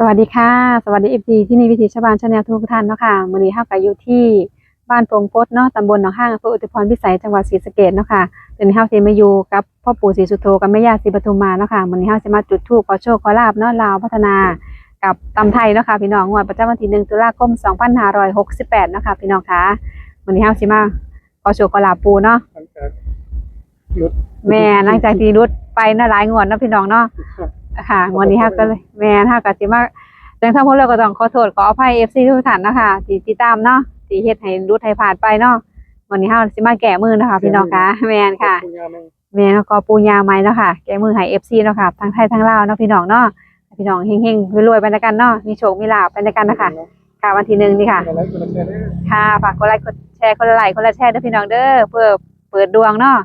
สวัสดีค่ะ สวัสดีเอฟซีที่นี่วิถีชาวบ้านชาแนลทุกท่านเนาะค่ะมื้อนี้เฮาก็อยู่ที่บ้านโปงพดเนาะตำบลหนองห้างอำเภออุทุพรพิสัยจังหวัดศรีสะเกษเนาะค่ะเดี๋ยวนี้เฮาสิมาอยู่กับพ่อปู่ศรีสุโธกับแม่ย่าศรีปทุมมาเนาะค่ะมื้อนี้เฮาสิมาจุดธูปขอโชคขอลาบเนาะลาวพัฒนากับตำไทยเนาะค่ะพี่น้องงวดประจำวันที่1ตุลาคม2568เนาะค่ะพี่น้องค่ะมื้อนี้เฮาสิมาขอโชคขอลาบปู่เนาะหลังจากหยุดแม่หลังจากที่รุดไปเนาะหลายงวดเนาะพี่น้องเนาะ ค่ะวันนี้ฮะก็เลยแม่นฮะก็สิมาจังทั้งพวกเราก็ต้องขอโทษขออภัย FC ทุกท่านนะคะที่ติดตามเนาะที่เฮ็ดให้รุดให้ผ่านไปเนาะวันนี้เฮาสิมาแก้มือเนาะคะพี่น้องค่ะแม่นค่ะณยาไม่แม่นก็ปูยาใหม่เนาะค่ะแก้มือให้ FC เนาะค่ะทั้งไทยทั้งลาวเนาะพี่น้องเนาะให้พี่น้องเฮงๆรวยๆไปด้วยกันเนาะมีโชคมีลาภไปด้วยกันนะคะค่ะวันที่หนึ่งนี่ค่ะอะไรก็แล้วแต่เด้อค่ะฝากกดไลค์กดแชร์คนละไลค์คนละแชร์ด้วยพี่น้องเด้อเพื่อเปิดดวงเนาะ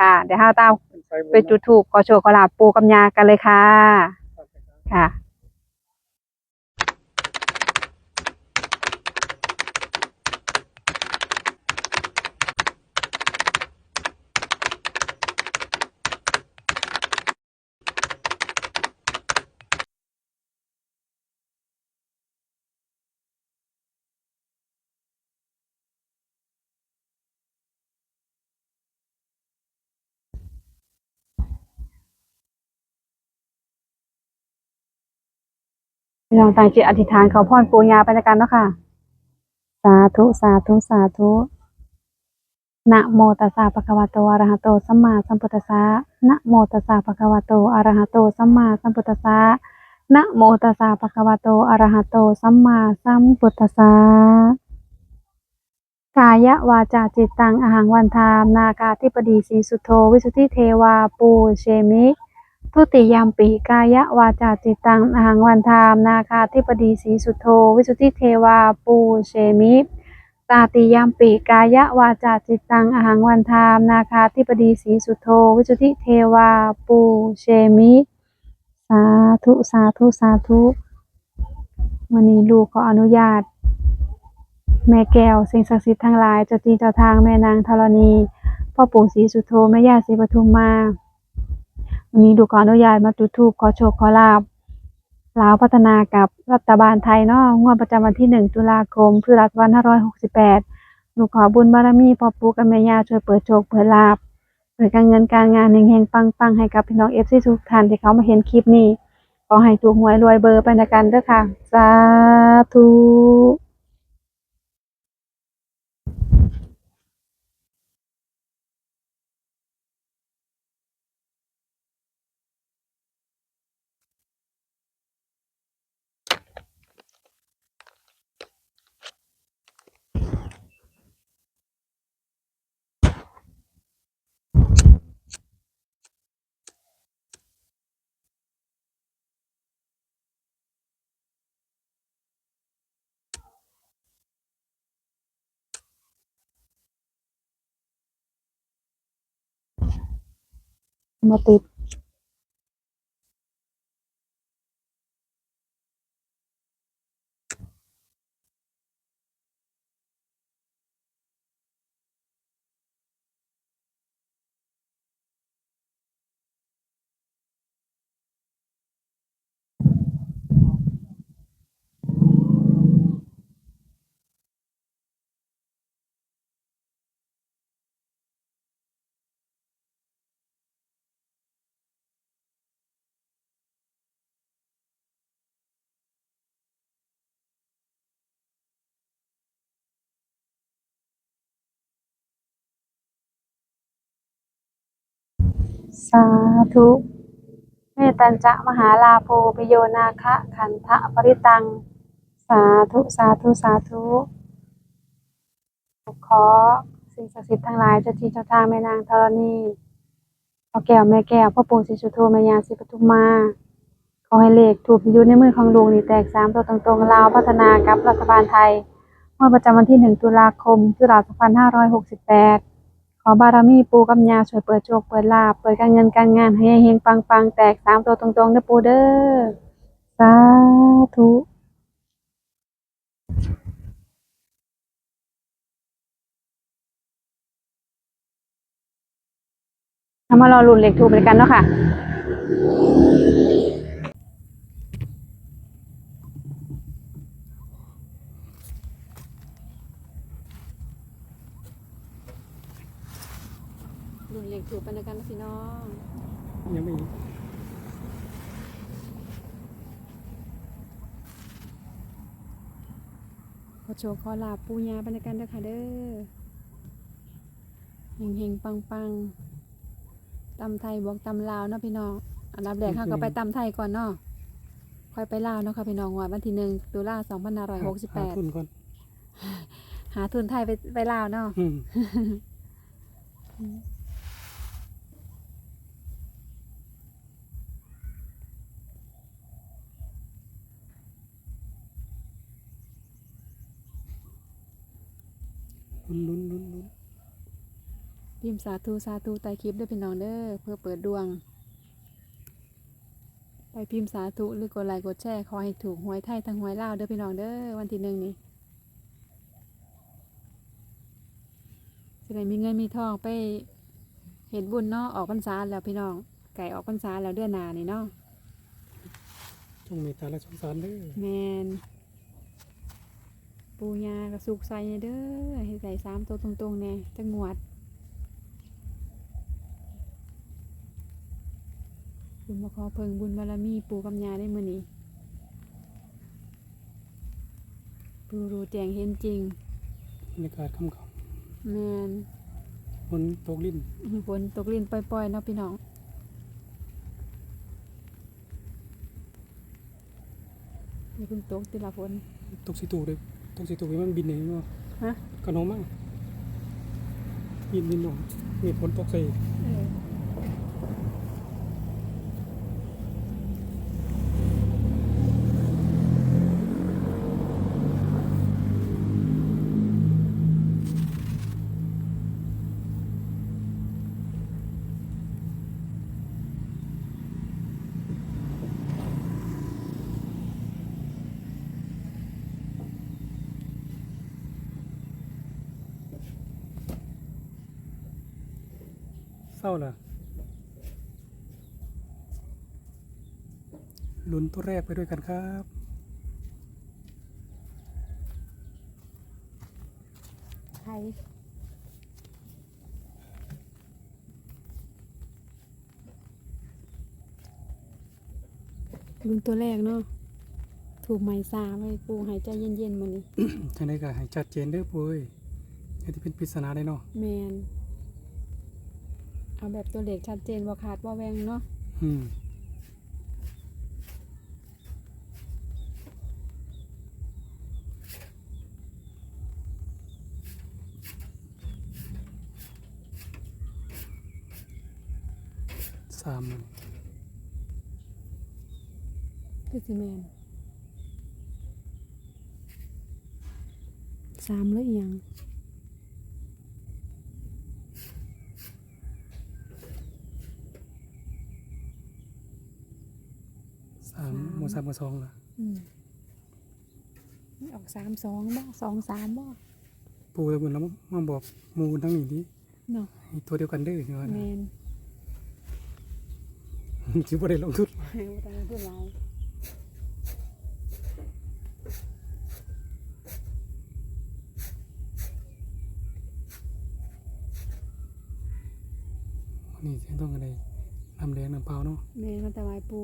ค่ะ เดี๋ยวเฮาตามเป็น ไฟบุญไปจุดธูปขอโชคขอลาบปูกับยากันเลยค่ะ ค่ะ พี่น้องตั้งจิตอธิษฐานขอพรปูญาไปในกันเนาะค่ะ สาธุ สาธุ สาธุนะโมตัสสะภะคะวะโตอะระหะโตสัมมาสัมพุทธัสสะนะโมตัสสะภะคะวะโตอะระหะโตสัมมาสัมพุทธัสสะนะโมตัสสะภะคะวะโตอะระหะโตสัมมาสัมพุทธัสสะกายวาจาจิตตังอหังวันทามนาคาธิปดีสีสุโธวิสุทธิเทวาปูเชมิ ทุติยามปีกายะวาจาจิตังอหังวันทามนาคาธิปดีสีสุโธวิสุทธิเทวาปูเชมิตาติยามปีกายะวาจาจิตตังอหังวันทามนาคาธิปดีสีสุโธวิสุทธิเทวาปูเชมิ สาธุสาธุสาธุวันนี้ลูกขออนุญาต แม่แก้วสิ่งศักดิ์สิทธิ์ทั้งหลายเจ้าที่เจ้าทางแม่นางธรณี พ่อปู่ศรีสุโธแม่ย่าศรีปทุมมา วันนี้ดูขออนุญาตมาจุดธูปขอโชคขอลาบลาวพัฒนากับรัฐบาลไทยเนาะงวดประจำวันที่หนึ่งตุลาคมพุทธศักราช2568 หนูขอบุญบารมีพ่อปู่กับแม่ย่าช่วยเปิดโชคเปิดลาบเปิดการเงินการงานเฮงๆปังๆ ให้กับพี่น้องเอฟซีทุกท่านที่เขามาเห็นคลิปนี้ ขอให้ถูกหวยรวยเบอร์ไปในกันเด้อค่ะ สาธุ ม สาธุเมตัญจะมหาลาโภปโยนาคะขันธะปริตัง สาธุสาธุสาธุขอสิ่งศักดิ์สิทธิ์ทั้งหลายเจ้าที่เจ้าทางแม่นางธรณีพ่อแก้วแม่แก้วพ่อปู่ศรีสุโธแม่ยาศรีปทุมมาขอให้เลขถูกยู่ในมือของลุงนี่แตกสามตัวตรงๆลาวพัฒนากับรัฐบาลไทย เมื่อประจำวันที่หนึ่งตุลาคมพุทธศักราช2568 อบารมีปูกับยาช่วยเปิดโชคเปิดลาบเปิดการเงินการงานให้เฮงๆปังแตกสามตัวตรงๆเด้อปูเด้อสาธุทำมารอลุ้นเลขถูกไปกันเนาะค่ะ ดูอย่างถูกไปในกันนะพี่น้องยังไม่ขอโชว์ขอลาบปูยาไปในกันเด้อค่ะเด้อเฮงเฮงปังปังตำไทยบวกตำลาวเนาะพี่น้องอันดับแรกข้าก็ไปตำไทยก่อนเนาะค่อยไปลาวเนาะค่ะพี่น้องวันที่หนึ่งตุลาสองพันห้าร้อยหกสิบแปดทุนก่อนหาทุนไทยไปไปลาวเนาะ อืม ลุ้นลุ้นลุ้นลุ้นพิมพ์สาธุสาธุใต้คลิปด้วยพี่น้องเด้อเพื่อเปิดดวง ไปพิมพ์สาธุหรือกดไลค์กดแชร์ขอให้ถูกหวยไทยทั้งหวยลาวเด้อพี่น้องเด้อวันที่หนึ่งนี้จะได้มีเงินมีทองไปเห็นบุญเนาะออกพรรษาแล้วพี่น้องไก่ออกพรรษาแล้วเดือนหน้านี่เนาะ จงเมตตาและสงสารเด้อ แมน ปูยากระสุกใส่เด้อให้ใส่สามตัวตรงๆแน่จะงวดบุญมาขอเพิงบุญบารมีปูกำยาได้มือนี้ปูรู้แจงเห็นจริงบรรยากาศค่ำค่แมนำฝนตกลิ้นฝนตกลิ้นปล่อยๆเนาะพี่น้องอย่าเพิ่งตกติละฝนตกสิตูเลย ตกสิตูให้มันบินเองเนาะฮะกระน้องมั่งบินบินลงมีฝนตกใส่ เออเศร้าล่ะลุ้นตัวแรกไปด้วยกันครับไทยลุงตัวแรกเนาะถูกไหมซาไว้ปูหายใจเย็นๆมานี่ทางใดก็ให้ชัดเจนเด้อปุ้ยอย่าที่เป็นปริศนาได้เนาะแมน เอาแบบตัวเลขชัดเจนว่าขาดว่าแวงเนาะอืมสามมันคือสิแมนสามหรืออีหยัง สามโมสามโมสองล่ะอืมไม่ออกสามสองบ่สองสามบ่ปูตะบุญแล้วมาบอกหมูทั้งนี้ดิเนาะให้ตัวเดียวกันเด้อเนาะแมนคิดว่าได้ลงทุนเฮ้ยว่าแต่มันพูดไรวันนี้จะต้องอะไรน้ำแดงน้ำเปล่าเนาะแมนมันแต่วายปู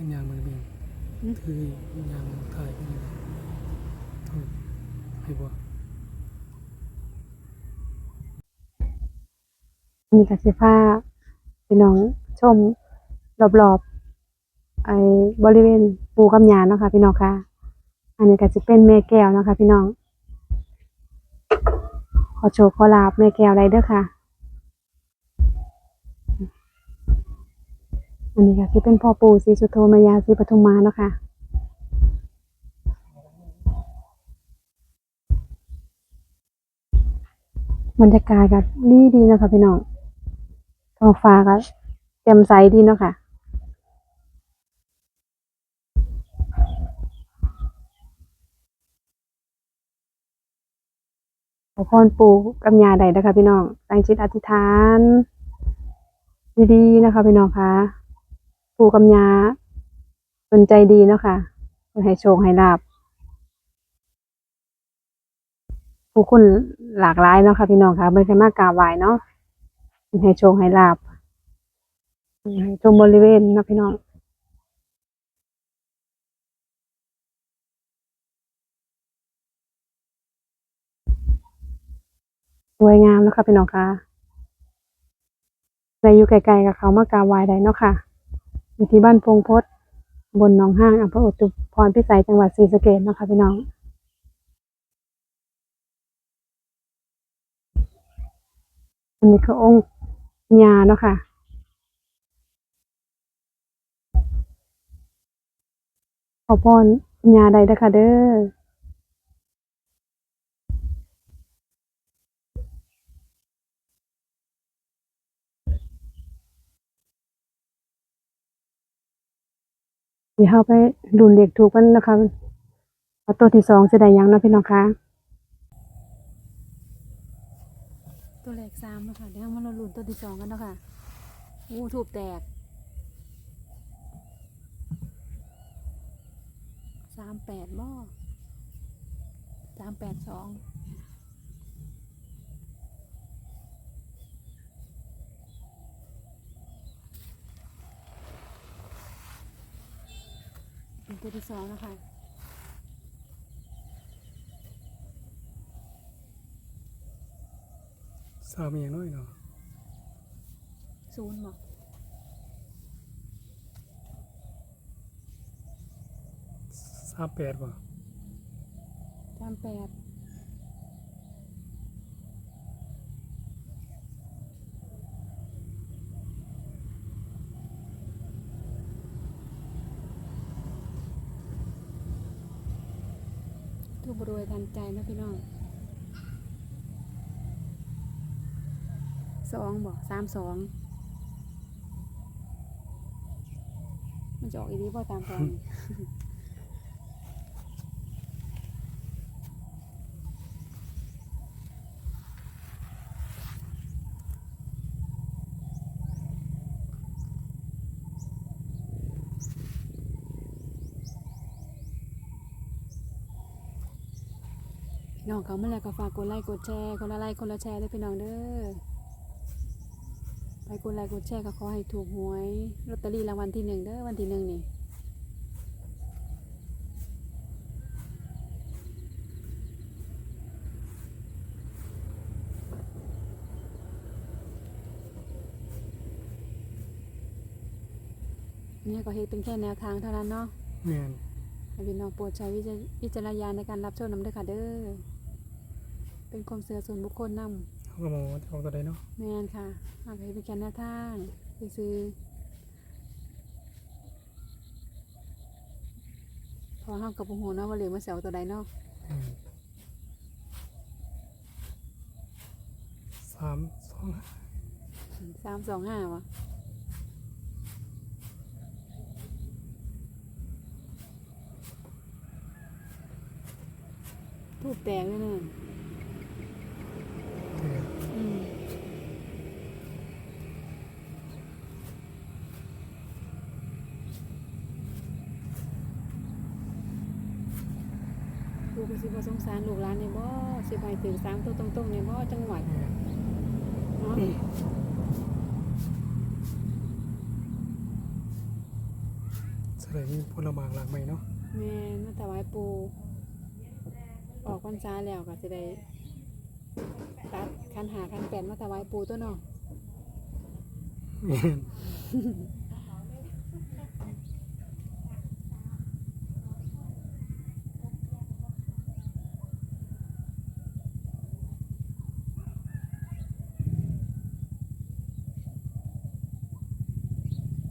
พราะยางมันเบี่ยงคือยางถ่ายไปนี่เอาให้บ่มีกสิผ้าพี่น้องชมรอบๆไอ้บริเวณปูกำยานเนาะค่ะพี่น้องค่ะ อันนี้ก็จะเป็นแม่แก้วเนาะค่ะพี่น้อง ขอโชว์ขอลาบแม่แก้วไรเด้อค่ะ อันนี้ก็คือเป็นพ่อปู่ศรีสุโธมายาศรีปทุมมาเนาะค่ะบรรยากาศก็ดีดีนะคะพี่น้องท้องฟ้าก็แจ่มใสดีเนาะค่ะขอพรปู่กับยาใดนะคะพี่น้องตั้งจิตอธิษฐาน ดีๆนะคะพี่น้องคะ ปู่กับยาเป็นใจดีเนาะค่ะเพิ่นให้โชคให้ลาบผู้คนหลากหลายเนาะค่ะพี่น้องคะไม่ใช่มากกราบไหว้เนาะเพิ่นให้โชคให้ลาบชมบริเวณนะพี่น้องสวยงามเนาะคะพี่น้องคะใครอยู่ไกลๆกับเขามากราบไหว้ได้เนาะค่ะ อยู่ที่บ้านพงพศบนหนองห้างอำเภออุตุพรพิสัยจังหวัดศรีสะเกดนะคะพี่น้อง อันนี้คือองค์ยาเนาะค่ะขอพรยาใดนะคะเด้อ เดี๋ยวเราไปดุนเด็กถูกกันนะคะเอาตัวที่สองจะได้ยังนะพี่น้องคะตัวแรกสามนะคะเดี๋ยวมาเราลุ้นตัวที่สองกันเนาะคะงูถูกแตกสามแปดบ่สามแปดสอง ตัวที่สองนะคะสามอย่างน้อยเนาะศูนย์บอกสามแปดบ่สามแปด ทุกบรวยทันใจนะพี่น้องสองบอกสามสองมันจะออกอีดีป่ะสามสองนี่ พี่น้องเขามาแล้วก็ฝากกดไลค์กดแชร์คนละไลค์คนละแชร์ด้วยพี่น้องเด้อไปกดไลค์กดแชร์ก็ขอให้ถูกหวยลอตเตอรี่รางวัลที่หนึ่งเด้อวันที่หนึ่งนี่เนี่ยก็เฮ็ดเป็นแค่แนวทางเท่านั้นเนาะแม่นให้พี่น้องโปรดใช้วิจวิจารณญาณในการรับชมนำด้วยค่ะเด้อ เป็นความเสื่อส่วนบุคคลนเขาก็มองว่าจะออกตัวใดเนาะำแมนค่ะหากให้เป็นการแนวทางซื้อๆพอห้ามกับผู้หูเนาะว่าเหลือมาเสียวตัวใดเนาะแม่นสามสองห้าสามสองห้าวะทูบแตกด้วยนะ แม่น อืม ลูกก็สิบ่สงสารลูกหลานเนี่ยบ่สิไปถึงสามตัวตรงๆเนี่ยบ่จังหวัดแม่นเนาะแสดงมีผลไม้หลากใหม่เนาะแม่นมาถวายปูออกพรรษาแล้วก็สิได้ตัดคันหาคันแปดมาถวายปูตัวเนาะ แม่น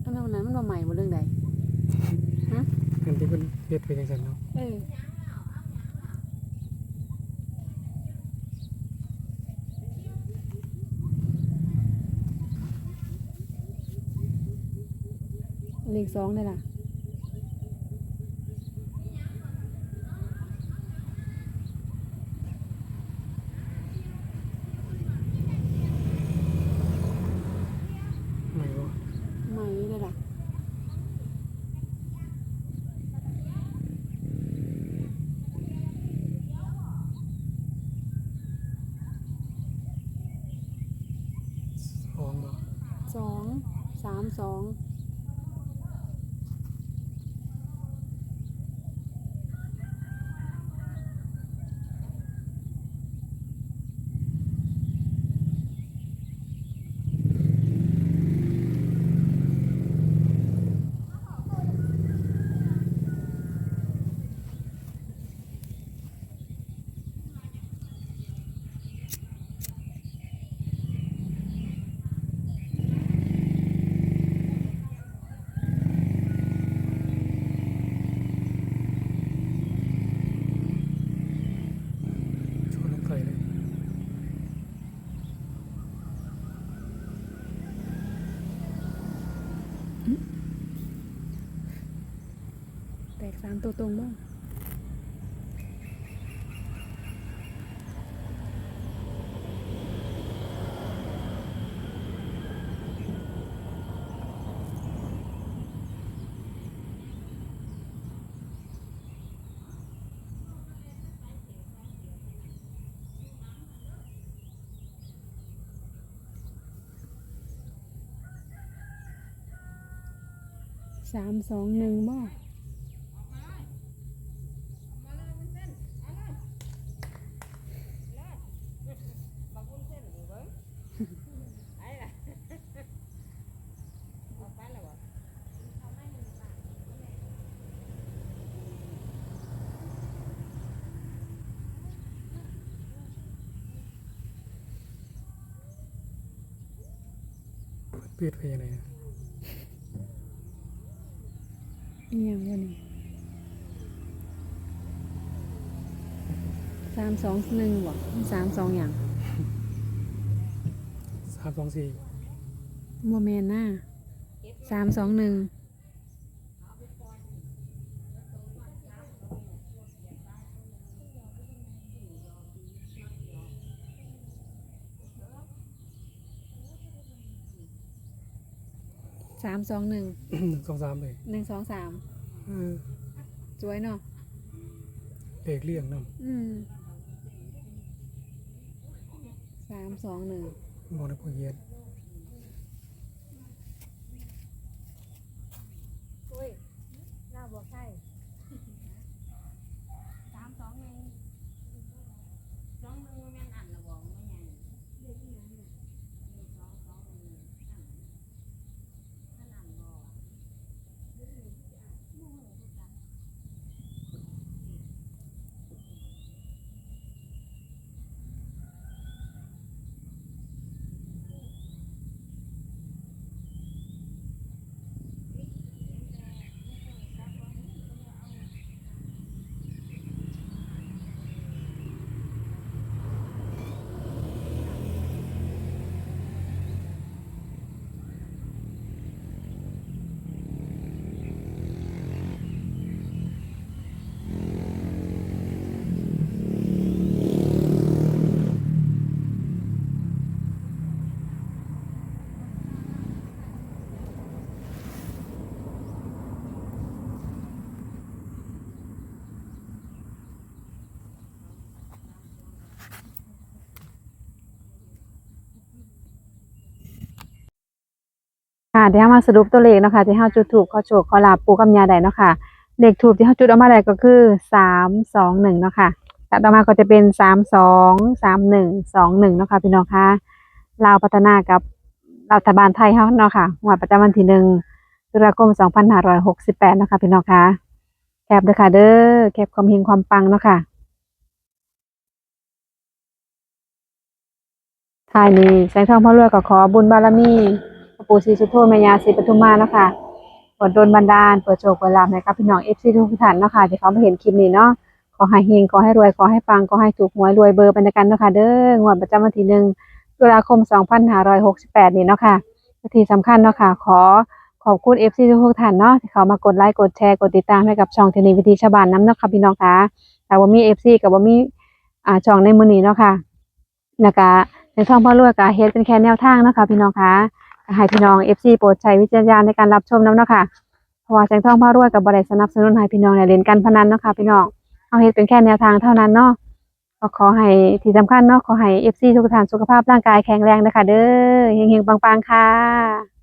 อันนั้นวันนั้นมันมาใหม่บ่เรื่องใดอันที่เพิ่นเฮ็ดไปจังซั่นเนาะเออเลขสองได้ล่ะ ไม่รู้ ไม่ได้ล่ะ สองบ่สองสามสอง ตกสามตัวตรงบ้างสามสองหนึ่งบ้าง เปลี่ยนไปยังไงนะ เอียงวะนี่สามสองหนึ่งบ่สามสองอย่างสามสองสี่โมเมนน่าสามสองหนึ่งามสองหนึ่งหนึ่งสองสามเลยหนึ่งสองสามเออสวยเนาะเด็กเลี่ยงน้อืมสามสองหนึ่งำมองในพวกเย็นอุ้ยหน้าบัวไข่สามสองหนึ่ง สองมือแม่นอันละบอกไม่ใหญ่เด็กที่นั้นน่ะหนึ่งสองสองมืออันอันอันบอกอะ ค่ะเดี๋ยวเรามาสรุปตัวเลขเนาะคะที่เฮาจุดถูกขอโชคขอลาบปูกับยาได้เนาะค่ะเลขถูกที่เฮาจุดออกมาได้ก็คือสามสองหนึ่งเนาะค่ะตัดออกมาก็จะเป็นสามสองสามหนึ่งสองหนึ่งเนาะค่ะพี่น้องค่ะลาวพัฒนากับรัฐบาลไทยเฮาเนาะค่ะงวดประจำวันที่หนึ่งตุลาคมสองพันห้าร้อยหกสิบแปดเนาะค่ะพี่น้องค่ะแคปเด้อค่ะเด้อแคปความเฮงความปังเนาะค่ะท้ายนี้แสงทองพ่อรวยก็ขอบุญบารมี ปู่ศรีสุโธแม่ยาศรีปทุมมาเนาะค่ะเปิดโดนบันดาลเปิดโชคเปิดลาภให้กับพี่น้องเอฟซีทุกท่านเนาะค่ะที่เขามาเห็นคลิปนี้เนาะขอให้เฮงขอให้รวยขอให้ปังขอให้ถูกหวยรวยเบอร์ไปในกันเนาะค่ะเด้องวดประจำวันที่หนึ่งตุลาคม 2568 นี้เนาะค่ะและที่สำคัญเนาะค่ะ ขอขอบคุณ FC ทุกท่านเนาะที่เขามากดไลค์กดแชร์กดติดตามให้กับช่องเทนีวิธีชาวบ้านน้ำเนาะค่ะพี่น้องค่ะแต่ว่ามี FC กับว่ามีอ่าช่องในมือนี้เนาะค่ะแล้วก็ในช่องพ่อรวยก็เฮ็ดเป็นแค่แนวทางเนาะค่ะพี่น้องค่ะ ให้พี่น้อง FC โปรดใช้วิจารณญาณในการรับชมนํเนาะค่ะเพราะว่าแสงทองพระรวยกับบริษัทสนับสนุนให้พี่น้องเนี่ยเล่นการพนันเนาะค่ะพี่น้องเอาเหตุเป็นแค่แนวทางเท่านั้นเนาะก็ขอให้ที่สำคัญเนาะขอให้ FC ทุกท่านสุขภาพร่างกายแข็งแรงนะคะเด้อเฮงๆปังๆค่ะ